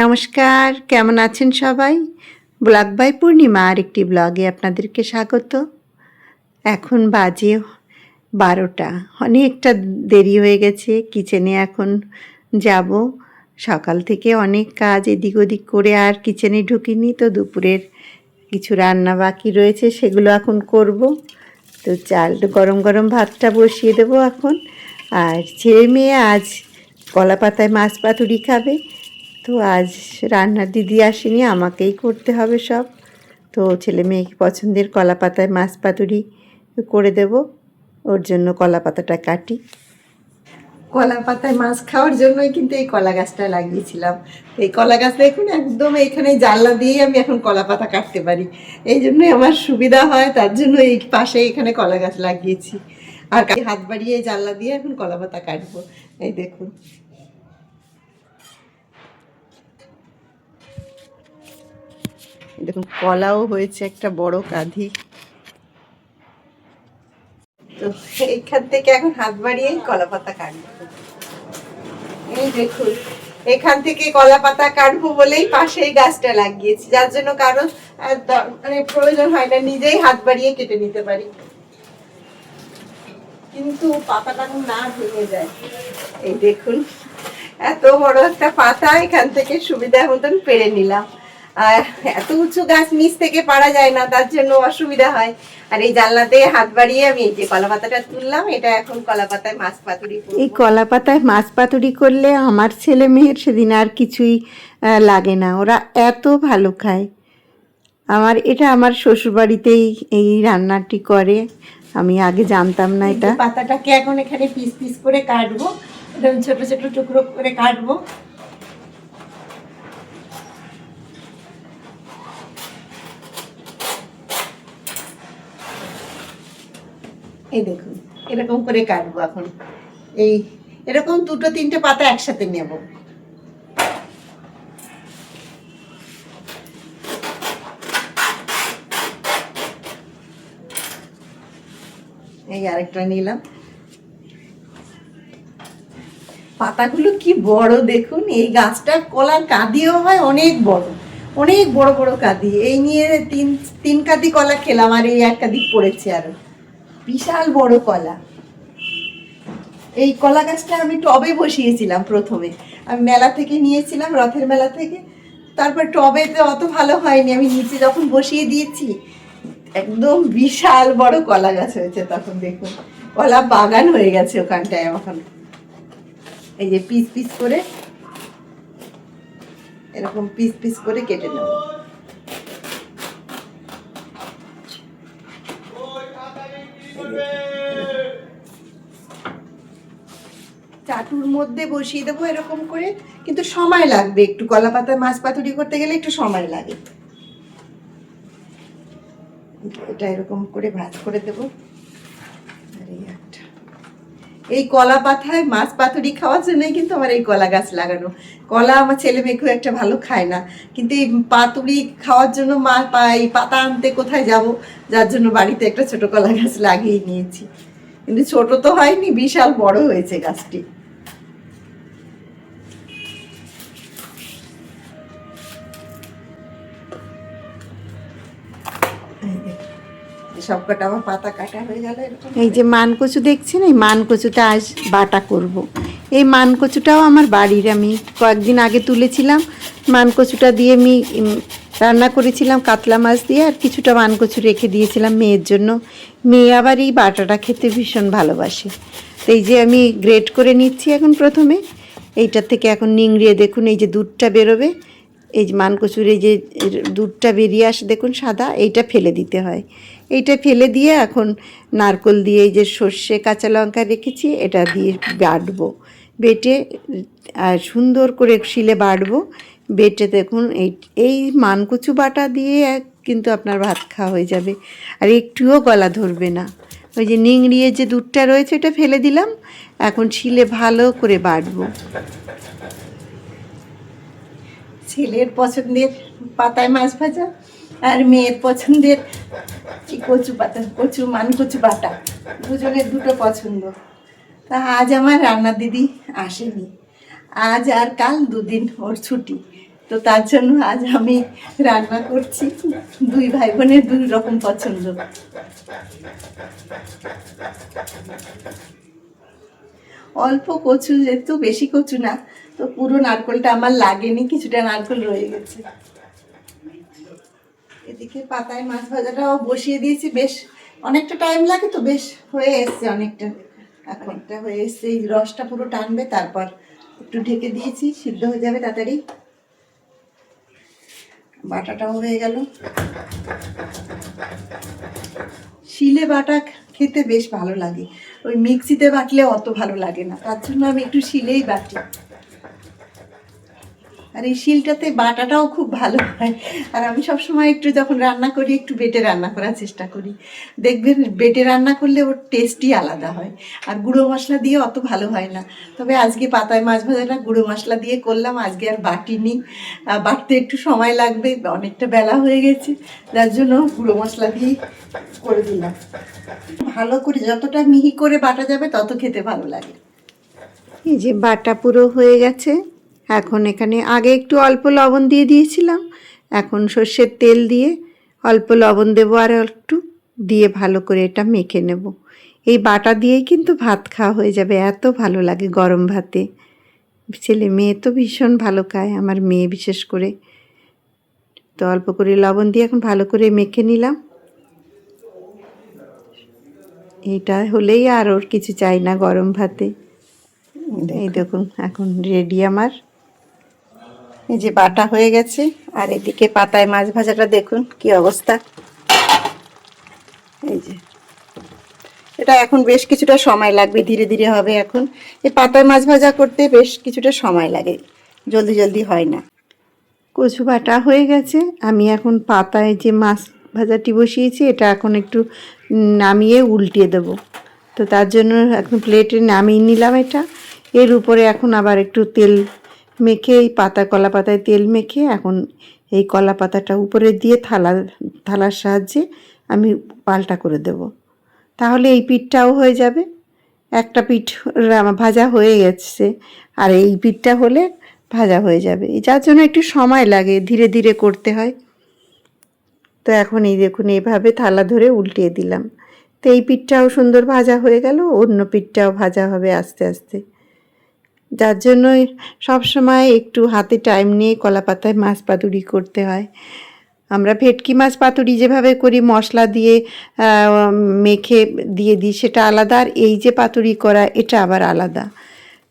নমস্কার, কেমন আছেন সবাই? ব্লগ বাই পূর্ণিমা আর একটি ব্লগে আপনাদেরকে স্বাগত। এখন বাজে বারোটা, অনেকটা দেরি হয়ে গেছে, কিচেনে এখন যাব। সকাল থেকে অনেক কাজ এদিক ওদিক করে আর কিচেনে ঢুকিনি, তো দুপুরের কিছু রান্না বাকি রয়েছে, সেগুলো এখন করব। তো চাল, গরম গরম ভাতটা বসিয়ে দেবো এখন। আর ছেলে মেয়ে আজ কলা পাতায় মাছ পাতুরি খাবে তো আজ রান্নার দিদি আসেনি, আমাকেই করতে হবে সব। তো ছেলে মেয়েকে পছন্দের কলা পাতায় মাছ পাতুরি করে দেব, ওর জন্য কলা পাতাটা কাটি। কলা পাতায় মাছ খাওয়ার জন্যই কিন্তু এই কলা গাছটা লাগিয়েছিলাম। এই কলা গাছ দেখুন, একদম এখানে জানলা দিয়েই আমি এখন কলা পাতা কাটতে পারি। এই জন্যই আমার সুবিধা হয়, তার জন্য এই পাশে এখানে কলা গাছ লাগিয়েছি। আর হাত বাড়িয়ে জানলা দিয়ে এখন কলা পাতা কাটবো। এই দেখুন। দেখুন, কলাও হয়েছে একটা বড় কাঁধি। তো এইখান থেকে এখন হাত বাড়িয়ে কলা পাতা কাটবো। এই দেখুন, এখান থেকে কলা পাতা কাটবো বলেই পাশেই গাছটা লাগিয়েছি। যার জন্য কারও মানে প্রয়োজন হয় না, নিজেই হাত বাড়িয়ে কেটে নিতে পারি। কিন্তু পাতাটা না ভেঙে যায়। এই দেখুন, এত বড় একটা পাতা, এখান থেকে সুবিধা মতন পেরে নিলাম। আর এত উঁচু গাছ নিচ থেকে পারা যায় না তার জন্য অসুবিধা হয়। আর এই জানলাতে হাত বাড়িয়ে আমি এই যে কলা পাতাটা তুললাম এটা এখন কলা পাতায় মাছ পাতুরি এই কলা পাতায় মাছ পাতুরি করলে আমার ছেলে মেয়ের সেদিন আর কিছুই লাগে না ওরা এত ভালো খায়। আমার এটা আমার শ্বশুরবাড়িতেই এই রান্নাটি করে আমি আগে জানতাম না এটা। পাতাটাকে এখন এখানে পিস পিস করে কাটবো একদম ছোট ছোট টুকরো করে কাটবো। এই দেখুন, এরকম করে কাটবো এখন। এই, এরকম দুটো তিনটে পাতা একসাথে নেব। এই আরেকটা নিলাম। পাতাগুলো কি বড় দেখুন, এই গাছটা কলার কাঁদিও হয় অনেক বড় অনেক বড় বড় কাঁদি। এই নিয়ে তিন তিন কাঁদি কলা খেলাম, আর এই এক কাঁদি পড়েছে আরও। বিশাল বড় কলা। এই কলা গাছটা আমি টবে বসিয়েছিলাম প্রথমে। আমি মেলা থেকে নিয়েছিলাম, রথের মেলা থেকে। তারপর টবে তো অত ভালো হয়নি। আমি নিচে যখন বসিয়ে দিয়েছি, একদম বিশাল বড় কলা গাছ হয়েছে তখন, দেখুন। কলা বাগান হয়ে গেছে ওখানটায় এখন। এই যে পিস পিস করে, এরকম পিস পিস করে কেটে নেব। চাটুর মধ্যে বসিয়ে দেবো এরকম করে। কিন্তু সময় লাগবে একটু কলা পাতায় মাছ পাতুরি করতে গেলে একটু সময় লাগে। এটা এরকম করে ভাজ করে দেবো। এই কলা পাতায় মাছ পাতুরি খাওয়ার জন্যই কিন্তু আমার এই কলা গাছ লাগানো। কলা আমার ছেলে মেয়ে খুব একটা ভালো খায় না। কিন্তু এই পাতুরি খাওয়ার জন্য মা এই পাতা আনতে কোথায় যাব? যার জন্য বাড়িতে একটা ছোট কলা গাছ লাগিয়ে নিয়েছি। কিন্তু ছোট তো হয়নি, বিশাল বড় হয়েছে গাছটি। সব কটা আমার পাতা কাটা হয়ে গেল এই যে মান কচু দেখছেন, এই মান কচুটা আজ বাটা করব। এই মান কচুটাও আমার বাড়ির, আমি কয়েকদিন আগে তুলেছিলাম। মান কচুটা দিয়ে আমি রান্না করেছিলাম কাতলা মাছ দিয়ে, আর কিছুটা মান কচু রেখে দিয়েছিলাম মেয়ের জন্য। মেয়ে আবার এই বাটাটা খেতে ভীষণ ভালোবাসে। তো এই যে আমি গ্রেট করে নিচ্ছি এখন প্রথমে। এইটার থেকে এখন নিংড়িয়ে দেখুন, এই যে দুধটা বেরোবে। এই যে মানকচুর এই যে দুধটা বেরিয়ে আসে, দেখুন সাদা, এইটা ফেলে দিতে হয়। এইটা ফেলে দিয়ে এখন নারকল দিয়ে এই যে সর্ষে, কাঁচা লঙ্কা রেখেছি, এটা দিয়ে বাটবো। বেটে সুন্দর করে শিলে বাটবো। বেটে দেখুন, এই এই মানকুচু বাটা দিয়ে কিন্তু আপনার ভাত খাওয়া হয়ে যাবে। আর একটুও গলা ধরবে না। ওই যে নিংড়িয়ে যে দুধটা রয়েছে এটা ফেলে দিলাম। এখন শিলে ভালো করে বাটবো। ছেলের পছন্দের পাতায় মাছ ভাজা আর মেয়ের পছন্দের এই কচু পাতা? কচু মান কচু বাটা দুজনের দুটো পছন্দ। তা আজ আমার রান্নার দিদি আসেনি। আজ আর কাল দুদিন ওর ছুটি। তো তার জন্য আজ আমি রান্না করছি। দুই ভাই বোনের দুই রকম পছন্দ। অল্প কচু, যেহেতু বেশি কচু না, তো পুরো নারকলটা আমার লাগেনি, কিছুটা নারকল রয়ে গেছে। এদিকে পাতায় মাছ ভাজাটাও বসিয়ে দিয়েছি, বেশ অনেকটা টাইম লাগে তো, বেশ হয়ে এসছে অনেকটা। এখনটা হয়ে এসছে, এই রসটা পুরো টানবে, তারপর একটু ঢেকে দিয়েছি, সিদ্ধ হয়ে যাবে তাড়াতাড়ি। বাটাটাও হয়ে গেল। শিলে বাটা খেতে বেশ ভালো লাগে। ওই মিক্সিতে বাটলে অত ভালো লাগে না, তার জন্য আমি একটু শিলেই বাটি। আর এই শিলটাতে বাটাটাও খুব ভালো হয়। আর আমি সবসময় একটু যখন রান্না করি, একটু বেটে রান্না করার চেষ্টা করি। দেখবেন, বেটে রান্না করলে ওর টেস্টই আলাদা হয়। আর গুঁড়ো মশলা দিয়ে অত ভালো হয় না। তবে আজকে পাতায় মাছ ভাজাটা গুঁড়ো মশলা দিয়ে করলাম, আজকে আর বাটিনি। বাটতে একটু সময় লাগবে, অনেকটা বেলা হয়ে গেছে। যার জন্য গুঁড়ো মশলা দিয়ে করে দিলাম। ভালো করে যতটা মিহি করে বাটা যাবে, তত খেতে ভালো লাগে। এই যে বাটা পুরো হয়ে গেছে। এখন এখানে আগে একটু অল্প লবণ দিয়ে দিয়েছিলাম। এখন সর্ষের তেল দিয়ে অল্প লবণ দেবো আর একটু দিয়ে ভালো করে এটা মেখে নেব। এই বাটা দিয়েই কিন্তু ভাত খাওয়া হয়ে যাবে এত ভালো লাগে গরম ভাতে। ছেলে মেয়ে তো ভীষণ ভালো খায় আমার মেয়ে বিশেষ করে। তো অল্প করে লবণ দিয়ে এখন ভালো করে মেখে নিলাম। এটা হলেই আর ওর কিছু চাই না গরম ভাতে। এই দেখুন এখন রেডি আমার। এই যে বাটা হয়ে গেছে, আর এদিকে পাতায় মাছ ভাজাটা দেখুন কি অবস্থা। এই যে। এটা এখন বেশ কিছুটা সময় লাগবে, ধীরে ধীরে হবে এখন। এই পাতায় মাছ ভাজা করতে বেশ কিছুটা সময় লাগে, জলদি জলদি হয় না। কচু বাটা হয়ে গেছে, আমি এখন পাতায় যে মাছ ভাজাটি বসিয়েছি, এটা এখন একটু নামিয়ে উল্টিয়ে দেব। তো তার জন্য এখন প্লেটে নামিয়ে নিলাম এটা। এর উপরে এখন আবার একটু তেল মেখে এই পাতা কলা পাতায় তেল মেখে এখন এই কলা পাতাটা উপরে দিয়ে থালা, থালার সাহায্যে আমি পাল্টা করে দেব। তাহলে এই পিঠটাও হয়ে যাবে। একটা পিঠ ভাজা হয়ে গেছে আর এই পিঠটা হলে ভাজা হয়ে যাবে। যার জন্য একটু সময় লাগে, ধীরে ধীরে করতে হয়। তো এখন এই দেখুন এইভাবে থালা ধরে উল্টিয়ে দিলাম। তো এই পিঠটাও সুন্দর ভাজা হয়ে গেল, অন্য পিঠটাও ভাজা হবে আস্তে আস্তে। যার জন্য সবসময় একটু হাতে টাইম নিয়ে কলা পাতায় মাছ পাতুরি করতে হয়। আমরা ভেটকি মাছ পাতুরি যেভাবে করি, মশলা দিয়ে মেখে দিয়ে দিই, সেটা আলাদা। আর এই যে পাতুরি করা, এটা আবার আলাদা।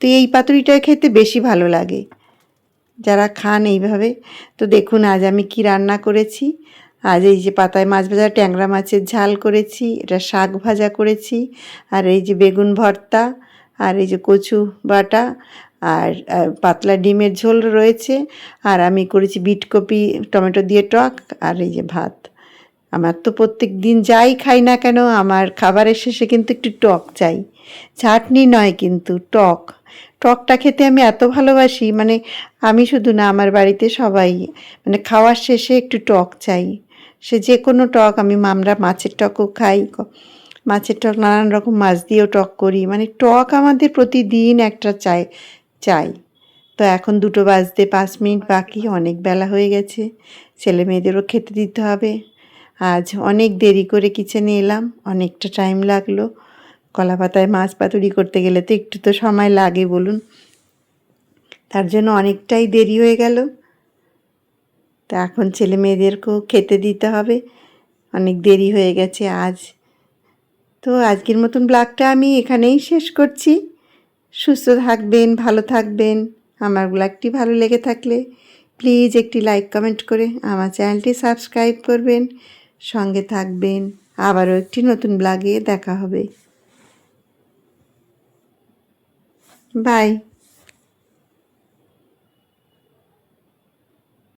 তো এই পাতুরিটা খেতে বেশি ভালো লাগে। যারা খান এইভাবে, তো দেখুন আজ আমি কি রান্না করেছি। আজ এই যে পাতায় মাছ ভাজা, ট্যাংরা মাছের ঝাল করেছি, এটা শাক ভাজা করেছি, আর এই যে বেগুন ভর্তা আর এই যে কচু বাটা আর পাতলা ডিমের ঝোল রয়েছে। আর আমি করেছি বিটকপি টমেটো দিয়ে টক আর এই যে ভাত। আমার তো প্রত্যেক দিন যাই খাই না কেন, আমার খাবারের শেষে কিন্তু একটু টক চাই। চাটনি নয় কিন্তু, টক। টকটা খেতে আমি এত ভালোবাসি মানে আমি শুধু না, আমার বাড়িতে সবাই মানে খাওয়ার শেষে একটু টক চাই। সে যে কোনো টক, আমি আমরা মাছের টকও খাই মাছের টক, নানান রকম মাছ দিয়েও টক করি। মানে টক আমাদের প্রতিদিন একটা চাই চাই। তো এখন দুটো বাজতে পাঁচ মিনিট বাকি, অনেক বেলা হয়ে গেছে। ছেলে মেয়েদেরও খেতে দিতে হবে। আজ অনেক দেরি করে কিচেনে এলাম, অনেকটা টাইম লাগল। কলা পাতায় মাছ পাতুরি করতে গেলে তো একটু তো সময় লাগে বলুন। তার জন্য অনেকটাই দেরি হয়ে গেল। তা এখন ছেলে মেয়েদেরকেও খেতে দিতে হবে। অনেক দেরি হয়ে গেছে আজ। তো আজকের মতন ব্লগটা আমি এখানেই শেষ করছি। সুস্থ থাকবেন, ভালো থাকবেন। আমার ব্লগটি ভালো লেগে থাকলে প্লিজ একটি লাইক, কমেন্ট করে আমার চ্যানেলটি সাবস্ক্রাইব করবেন। সঙ্গে থাকবেন। আবারও একটি নতুন ব্লগে দেখা হবে। বাই।